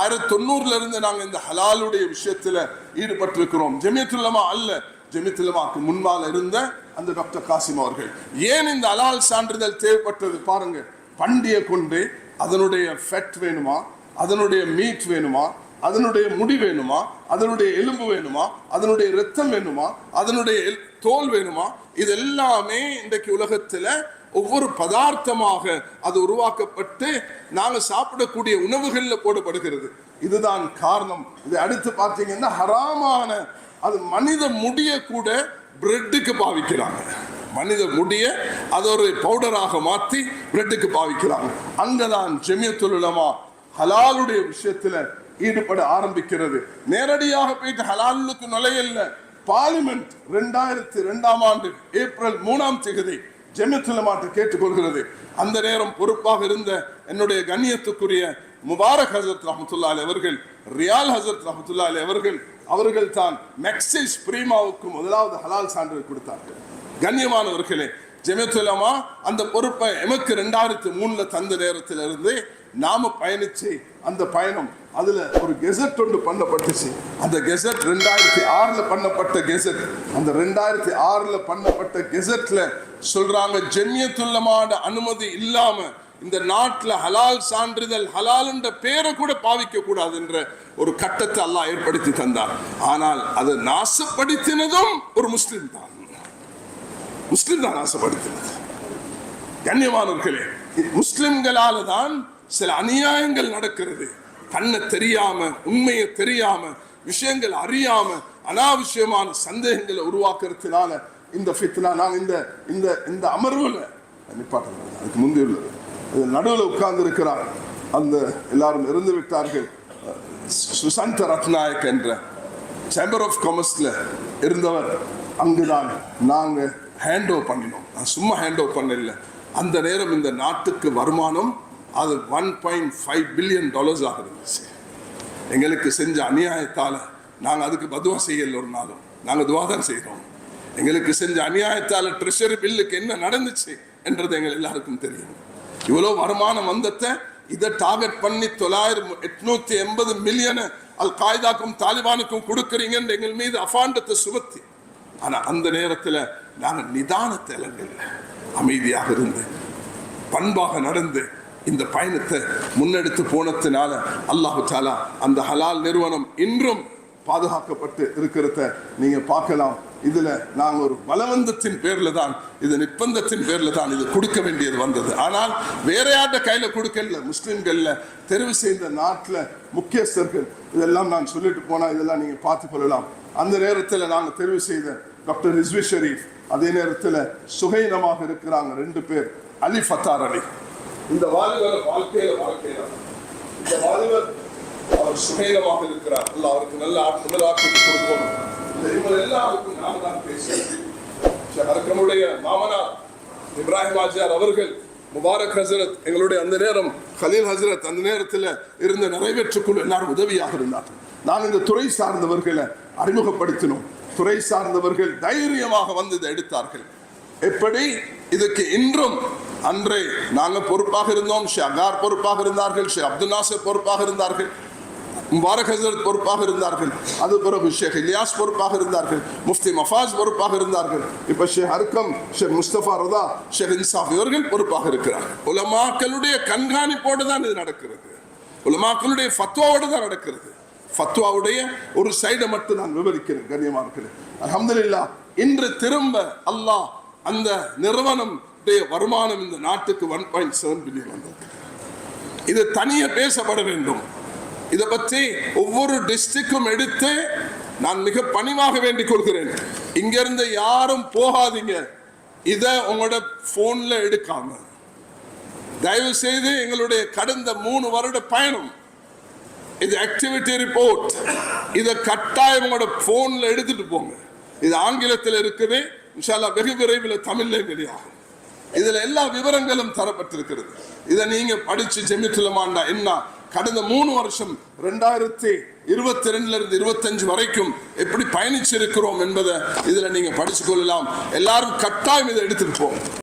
ஆயிரத்தி தொண்ணூறுல இருந்து நாங்கள் இந்த ஹலாலுடைய விஷயத்துல ஈடுபட்டிருக்கிறோம். ஜெமியத்துல்லமா அல்ல. ஜெமியத்துல்லமாக்கு முன்பால் இருந்த அந்த டாக்டர் காசிம் அவர்கள். ஏன் இந்த அலால் சான்றிதழ் தேவைப்பட்டது பாருங்க. பண்டியை கொண்டு அதனுடைய ஃபெட் வேணுமா? அதனுடைய மீட் வேணுமா? அதனுடைய முடி வேணுமா? அதனுடைய எலும்பு வேணுமா? அதனுடைய ரத்தம் வேணுமா? அதனுடைய தோல் வேணுமா? இது எல்லாமே இன்றைக்கு உலகத்துல ஒவ்வொரு பதார்த்தமாக அது உருவாக்கப்பட்டு நாங்கள் சாப்பிடக்கூடிய உணவுகளில் போடப்படுகிறது. இதுதான் காரணம். இது அடுத்து பார்த்தீங்கன்னா ஹராமான அது மனித முடிய கூட பிரெட்டுக்கு பாவிக்கிறாங்க. மனித முடிய அது ஒரு பவுடராக மாற்றி பிரெட்டுக்கு பாவிக்கிறாங்க. அங்கதான் ஜெமியத்துலமா ஹலாலுடைய விஷயத்துல ஈடுபட ஆரம்பிக்கிறது. நேரடியாக போயிட்டு ஹலாலுக்கு நுழையல்ல. பார்லிமெண்ட் ரெண்டாயிரத்தி ரெண்டாம் ஆண்டு ஏப்ரல் மூணாம் தேதி ஜெமியத்துலமாட்டு கேட்டுக்கொள்கிறது. அந்த நேரம் பொறுப்பாக இருந்த என்னுடைய கண்ணியத்துக்குரிய முபாரக் ஹசரத் ரஹமத்துல்லாலி அவர்கள் ரியால் ஹசரத் ரஹமத்துல்லாலி அவர்கள் அவர்கள் தான் மெக்சிஸ் பிரீமாவுக்கு முதலாவது ஹலால் சான்றிதழ் கொடுத்தார்கள். கண்ணியமானவர்களே ஜெமியத்துலமா அந்த பொறுப்பை எமக்கு ரெண்டாயிரத்தி மூணுல தந்த நேரத்திலிருந்து நாம பயணிச்சு அந்த பயணம் அதுல ஒரு கெசட் ஒன்று பண்ணப்பட்டுச்சு. அந்த கெசட் ரெண்டாயிரத்தி ஆறுல பண்ணப்பட்ட கெசட். அந்த ரெண்டாயிரத்தி ஆறுல பண்ணப்பட்ட கெசட்ல சொல்றாங்க ஜெமியத்துல்லமான அனுமதி இல்லாம இந்த நாட்டுல ஹலால் சான்றிதழ் ஹலால்ன்ற பேரை கூட பாவிக்க கூடாது என்ற ஒரு கட்டத்தை அல்லாஹ் ஏற்படுத்தி தந்தார். ஆனால் அதை நாசப்படுத்தினதும் ஒரு முஸ்லிம் தான். முஸ்லிம் தான் நாசப்படுத்தினது. கண்ணியமானவர்களே முஸ்லிம்களால தான் சில அநியாயங்கள் நடக்கிறது. கண்ணை தெரியாம உண்மையை தெரியாம விஷயங்கள் அறியாம அனாவசியமான சந்தேகங்களை உருவாக்குறதுனால இந்த ஃபித்னா நான் இந்த இந்த இந்த அமர்வுல நிப்பாட்டுறது அதுக்கு முந்தைய உள்ளது நடுவில் உட்கார்ந்து இருக்கிறார் அந்த எல்லாரும் இருந்து விட்டார்கள். சுசாந்த ரத்நாயக் என்ற சேம்பர் ஆஃப் காமர்ஸ்ல இருந்தவர். அங்குதான் நாங்கள் ஹேண்ட் ஓவர் பண்ணினோம். நான் சும்மா ஹேண்ட் ஓவர் பண்ணல. அந்த நேரம் இந்த நாட்டுக்கு வருமானம் அது one point five billion dollars ஆக இருந்துச்சு. எங்களுக்கு செஞ்ச அநியாயத்தால நாங்கள் அதுக்கு பதுவா செய்யல ஒரு நாளும். நாங்கள் துவா தான் செய்கிறோம் எங்களுக்கு செஞ்ச அநியாயத்தால் ட்ரெஷரி பில்லுக்கு என்ன நடந்துச்சு என்றது எங்கள் எல்லாருக்கும் தெரியும். இவ்வளோ வருமானம் வந்தத்தை இதை டார்கெட் பண்ணி தொள்ளாயிரம் எட்நூத்தி எண்பது மில்லியனை அல் காய்தாக்கும் தாலிபானுக்கும் கொடுக்குறீங்கன்னு எங்கள் மீது அஃபாண்டத்தை சுமத்தி. ஆனால் அந்த நேரத்தில் நாங்கள் நிதானத்தை இலங்கல்ல அமைதியாக இருந்து பண்பாக நடந்து இந்த பயணத்தை முன்னெடுத்து போனதுனால அல்லாஹு தாலா அந்த ஹலால் நிறுவனம் இன்றும் பாதுகாக்கப்பட்டு இருக்கிறத நீங்க பார்க்கலாம். இதுல நாங்கள் ஒரு பலவந்தத்தின் பேர்ல தான் இது நிர்பந்தத்தின் பேர்ல தான் இது கொடுக்க வேண்டியது வந்தது. ஆனால் வேற யார்ட கையில கொடுக்கல? முஸ்லிம்கள்ல தெரிவு செய்த நாட்டில் முக்கியஸ்தர்கள். இதெல்லாம் நான் சொல்லிட்டு போனா இதெல்லாம் நீங்க பார்த்து கொள்ளலாம். அந்த நேரத்தில் நாங்கள் தெரிவு செய்த டாக்டர் ரிஸ்வி ஷரீஃப் அதே நேரத்தில் சுகைனமாக இருக்கிறாங்க ரெண்டு பேர். அலி ஃபத்தார் அலி. இந்த வாலிபர் வாழ்க்கையில வாழ்க்கையில இந்த வாலிபர் அவர் சுகைனமாக இருக்கிறார். அல்ல அவருக்கு நல்ல முதலாக்கி கொடுக்கணும் இந்த இவங்க எல்லாருக்கும் நாம தான் பேசுகிறோம் நம்முடைய மாமனார் இப்ராஹிம் ஆஜியார் அவர்கள் முபாரக் ஹசரத் எங்களுடைய அந்த நேரம் ஹலீல் ஹசரத் அந்த நேரத்தில் இருந்த நிறைவேற்றுக்குழு எல்லாரும் உதவியாக இருந்தார்கள் நான் இந்த துறை சார்ந்தவர்களை அறிமுகப்படுத்தினோம். துறை சார்ந்தவர்கள் தைரியமாக வந்து இதை எடுத்தார்கள். எப்படி? இதுக்கு இன்றும் அன்றே நாங்க பொறுப்பாக இருந்தோம். ஷே அகார் பொறுப்பாக இருந்தார்கள். ஷே அப்துல் நாசர் பொறுப்பாக இருந்தார்கள். முபாரக் ஹசரத் பொறுப்பாக இருந்தார்கள். அது பிறகு ஷேக் இலியாஸ் பொறுப்பாக இருந்தார்கள். முஃப்தி மஃபாஸ் பொறுப்பாக இருந்தார்கள். இப்ப ஷேக் ஹர்கம் ஷேக் முஸ்தபா ரதா ஷேக் இன்சாஃப் இவர்கள் பொறுப்பாக இருக்கிறார்கள் உலமாக்களுடைய கண்காணிப்போடு தான் இது நடக்கிறது. உலமாக்களுடைய ஃபத்வாவோடு தான் நடக்கிறது. ஃபத்வாவுடைய ஒரு சைடை மட்டும் நான் விவரிக்கிறேன் கண்ணியமானர்களே அல்ஹம்துலில்லாஹ் இன்று திரும்ப அல்லாஹ் அந்த நிறுவனம் வருமானம் இந்த நாட்டுக்கு ஒன் பாயிண்ட் செவன் பில்லியன் வந்தது. இது தனியே பேசப்பட வேண்டும். இதை பற்றி ஒவ்வொரு டிஸ்ட்ரிக்டும் எடுத்து நான் மிக பணிவாக வேண்டிக் கொள்கிறேன். இங்கிருந்து யாரும் போகாதீங்க. இதை உங்களோட போன்ல எடுக்காம. தயவு செய்து எங்களுடைய கடந்த மூணு வருட பயணம். இது ஆக்டிவிட்டி ரிப்போர்ட் இதை கட்டாயம் உங்களோட போன்ல எடுத்துட்டு போங்க. இது ஆங்கிலத்தில் இருக்குது. இன்ஷால்லா வெகு விரைவில் தமிழ்ல வெளியாகும். இதுல எல்லா விவரங்களும் தரப்பட்டிருக்கிறது. இதை நீங்க படிச்சு ஜெமித்துலமாண்டா என்ன கடந்த மூணு வருஷம் ரெண்டாயிரத்தி இருபத்தி ரெண்டுல இருந்து இருபத்தஞ்சு வரைக்கும் எப்படி பயணிச்சிருக்கிறோம் என்பதை இதுல நீங்க படிச்சு கொள்ளலாம் எல்லாரும் கட்டாயம் இதை எடுத்துட்டு போங்க